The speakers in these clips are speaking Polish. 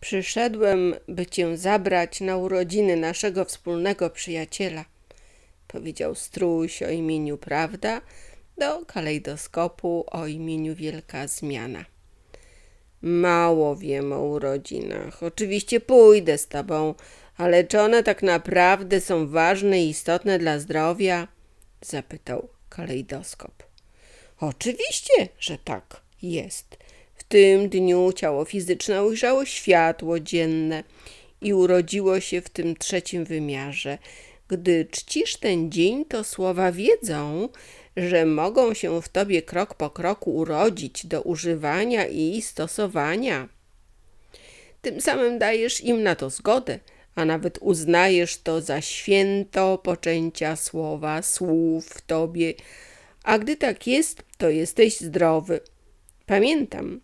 Przyszedłem, by cię zabrać na urodziny naszego wspólnego przyjaciela, powiedział strój o imieniu Prawda do kalejdoskopu o imieniu Wielka Zmiana. Mało wiem o urodzinach. Oczywiście pójdę z tobą, ale czy one tak naprawdę są ważne i istotne dla zdrowia? zapytał kalejdoskop. Oczywiście, że tak jest. W tym dniu ciało fizyczne ujrzało światło dzienne i urodziło się w tym trzecim wymiarze. Gdy czcisz ten dzień, to słowa wiedzą, że mogą się w tobie krok po kroku urodzić do używania i stosowania. Tym samym dajesz im na to zgodę, a nawet uznajesz to za święto poczęcia słowa, słów w tobie, a gdy tak jest, to jesteś zdrowy. Pamiętam,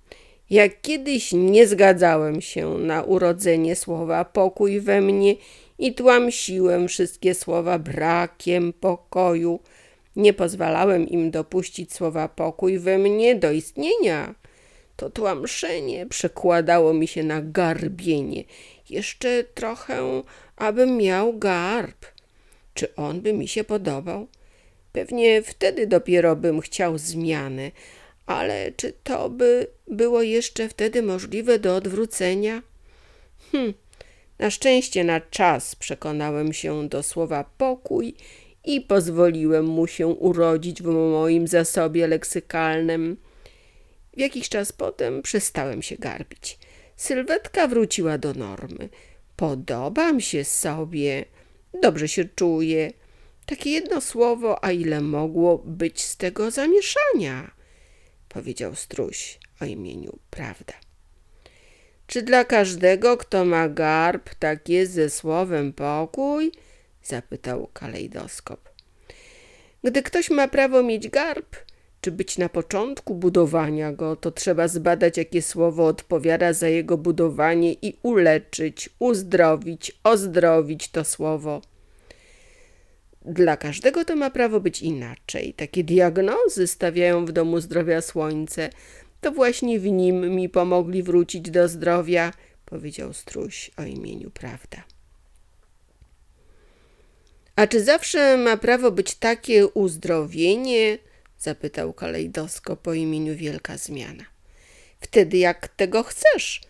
jak kiedyś nie zgadzałem się na urodzenie słowa pokój we mnie i tłamsiłem wszystkie słowa brakiem pokoju. Nie pozwalałem im dopuścić słowa pokój we mnie do istnienia. To tłamszenie przekładało mi się na garbienie. Jeszcze trochę, abym miał garb. Czy on by mi się podobał? Pewnie wtedy dopiero bym chciał zmiany, ale czy to by było jeszcze wtedy możliwe do odwrócenia? Hm, na szczęście na czas przekonałem się do słowa pokój i pozwoliłem mu się urodzić w moim zasobie leksykalnym. W jakiś czas potem przestałem się garbić. Sylwetka wróciła do normy. Podobam się sobie, dobrze się czuję. Takie jedno słowo, a ile mogło być z tego zamieszania, powiedział struś o imieniu Prawda. Czy dla każdego, kto ma garb, tak jest ze słowem pokój? zapytał kalejdoskop. Gdy ktoś ma prawo mieć garb, czy być na początku budowania go, to trzeba zbadać, jakie słowo odpowiada za jego budowanie i uleczyć, uzdrowić, ozdrowić to słowo. Dla każdego to ma prawo być inaczej. Takie diagnozy stawiają w domu zdrowia słońce. To właśnie w nim mi pomogli wrócić do zdrowia, powiedział struś o imieniu Prawda. A czy zawsze ma prawo być takie uzdrowienie? zapytał kalejdoskop po imieniu Wielka Zmiana. Wtedy jak tego chcesz,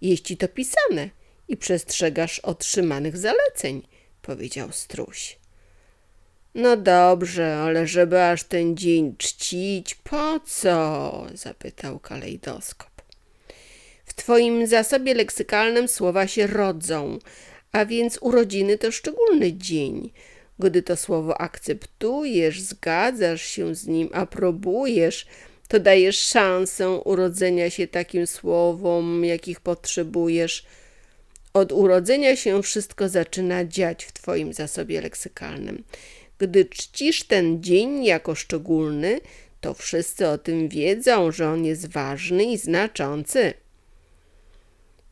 jeśli to pisane i przestrzegasz otrzymanych zaleceń, powiedział struś. No dobrze, ale żeby aż ten dzień czcić, po co? zapytał kalejdoskop. W twoim zasobie leksykalnym słowa się rodzą, a więc urodziny to szczególny dzień. Gdy to słowo akceptujesz, zgadzasz się z nim, aprobujesz, to dajesz szansę urodzenia się takim słowom, jakich potrzebujesz. Od urodzenia się wszystko zaczyna dziać w twoim zasobie leksykalnym. Gdy czcisz ten dzień jako szczególny, to wszyscy o tym wiedzą, że on jest ważny i znaczący.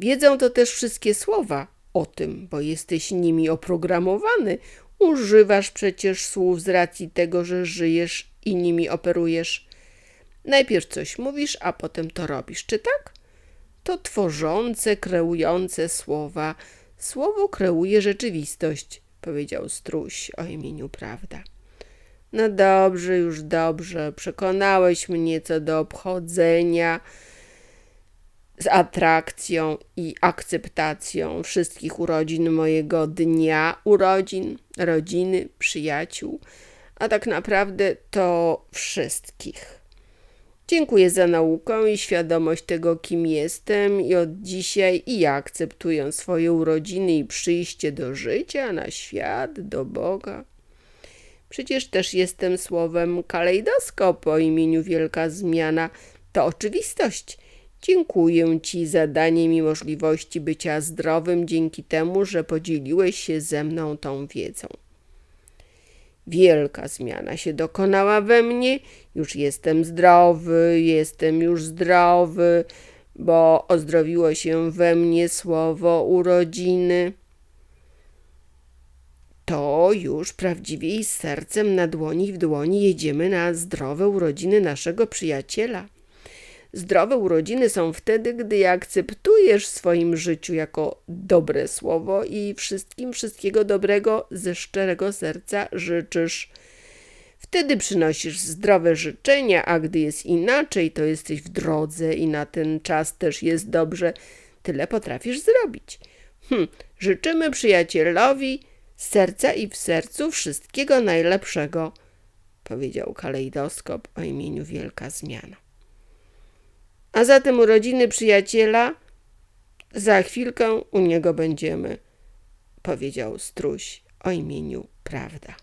Wiedzą to też wszystkie słowa o tym, bo jesteś nimi oprogramowany. Używasz przecież słów z racji tego, że żyjesz i nimi operujesz. Najpierw coś mówisz, a potem to robisz, czy tak? To tworzące, kreujące słowa. Słowo kreuje rzeczywistość powiedział struś o imieniu Prawda. No dobrze, już dobrze, przekonałeś mnie co do obchodzenia z atrakcją i akceptacją wszystkich urodzin mojego dnia urodzin, rodziny, przyjaciół, a tak naprawdę to wszystkich. Dziękuję za naukę i świadomość tego, kim jestem, i od dzisiaj i ja akceptuję swoje urodziny i przyjście do życia, na świat, do Boga. Przecież też jestem słowem kalejdoskop o imieniu Wielka Zmiana. To oczywistość. Dziękuję Ci za danie mi możliwości bycia zdrowym dzięki temu, że podzieliłeś się ze mną tą wiedzą. Wielka zmiana się dokonała we mnie. Już jestem zdrowy, jestem już zdrowy, bo ozdrowiło się we mnie słowo urodziny. To już prawdziwie i z sercem na dłoni w dłoni jedziemy na zdrowe urodziny naszego przyjaciela. Zdrowe urodziny są wtedy, gdy je akceptujesz w swoim życiu jako dobre słowo i wszystkim wszystkiego dobrego ze szczerego serca życzysz. Wtedy przynosisz zdrowe życzenia, a gdy jest inaczej, to jesteś w drodze i na ten czas też jest dobrze. Tyle potrafisz zrobić. Hm, życzymy przyjacielowi serca i w sercu wszystkiego najlepszego, powiedział kalejdoskop o imieniu Wielka Zmiana. A zatem urodziny przyjaciela za chwilkę u niego będziemy, powiedział struś o imieniu Prawda.